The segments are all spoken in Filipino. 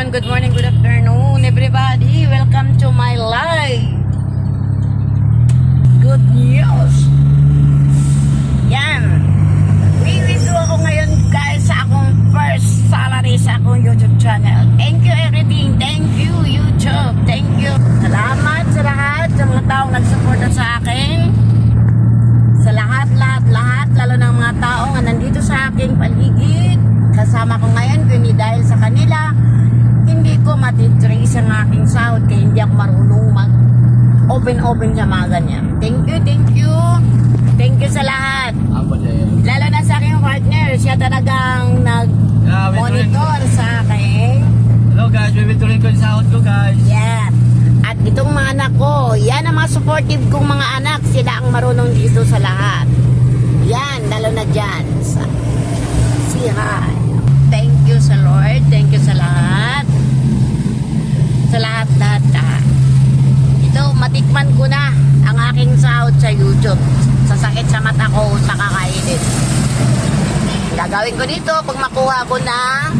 afternoon, good morning, good afternoon, everybody. Welcome to my live. Good news. Yan. Review ako ngayon guys sa akong first salary sa akong YouTube channel. Thank you everything. Thank you YouTube. Thank you. Salamat sa lahat sa mga taong nagsuporta sa akin. Sa lahat, lahat, lahat, lalo ng mga tao nga nandito sa aking paligid. Kasama ko ngayon, kundi dahil sa kanila, ko matitrace ang aking sahod kaya hindi ako marunong mag open-open sa mga ganyan. Thank you, thank you. Thank you sa lahat. Lalo na sa aking partner, siya talagang nag-monitor sa akin. Hello guys, bibituloy ko yung sahod ko guys. Yeah. At itong mga anak ko, yan ang mga supportive kong mga anak. Sila ang marunong dito sa lahat. Yan, lalo na dyan. Sa, si hi. Thank you sa Lord. Thank you sa lahat. Sa lahat, lahat, lahat. Ito, matikman ko na ang aking sahod sa YouTube. Sa sakit sa mata ko, sa kakainit. Gagawin ko dito pag makuha ko na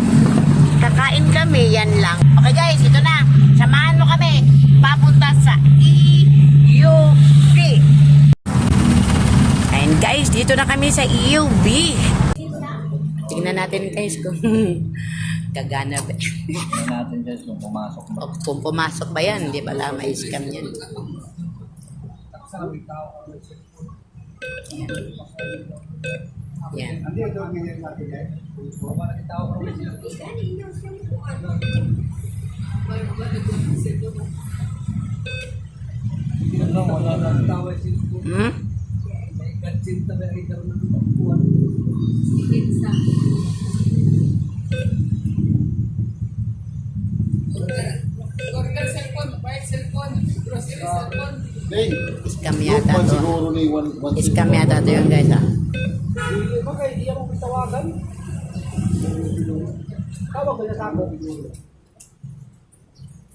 kakain kami, yan lang. Okay guys, ito na. Samahan mo kami. Papunta sa EUB. And guys, dito na kami sa EUB. Tingnan natin guys kung gagana ba. Tingnan natin guys kung pumasok ba. O kung pumasok ba yan, hindi pala may scam yan. Yan. Yan. Ano, wala lang. Hmm? Hey, Scam yata to. siguro ni one, one Scam yata to yun guys ah.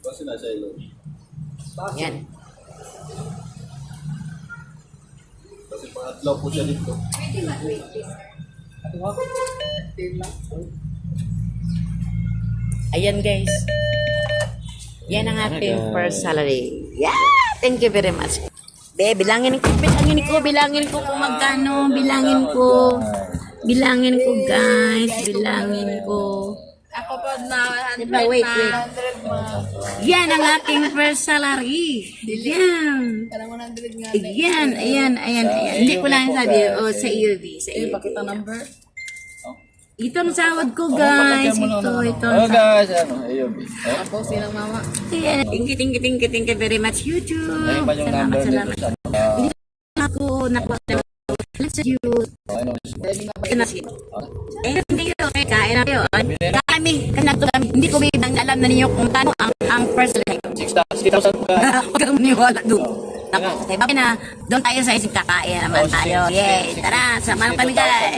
Kasi nasa ilo. Yan. Kasi pangatlaw po siya dito. Ayan guys. Yan ang aking first salary. Yeah! Thank you very much. Be, bilangin ko, bilangin ko, bilangin ko kung magkano, bilangin ko. Bilangin ko guys, bilangin ko. Ako pa na Diba, wait, wait. Yan ang aking first salary. Yan. 100. Ayan, ayan, ayan, ayan. Hindi ko lang sabi, oh, sa EUV, sa EUV. Pakita number. Itong sahod ko guys, ito, ito. Hello guys, ano, ayun. Eh, Ako silang mama. Ayan. Thank you, thank you, thank you, thank you very much, YouTube. ayun pa yung Salamat, number salamat. nito sa... Ako, nakuha na Let's you. Ano, Ito na siya. Eh, hindi yun. Eh, kain na yun. Kami, kanato kami. Hindi ko bibang alam na ninyo kung paano ang, ang first life. 6,000 ka. Huwag kang maniwala doon. Tayo na, doon tayo sa isip kakain naman tayo. Yay, tara, samahan kami guys.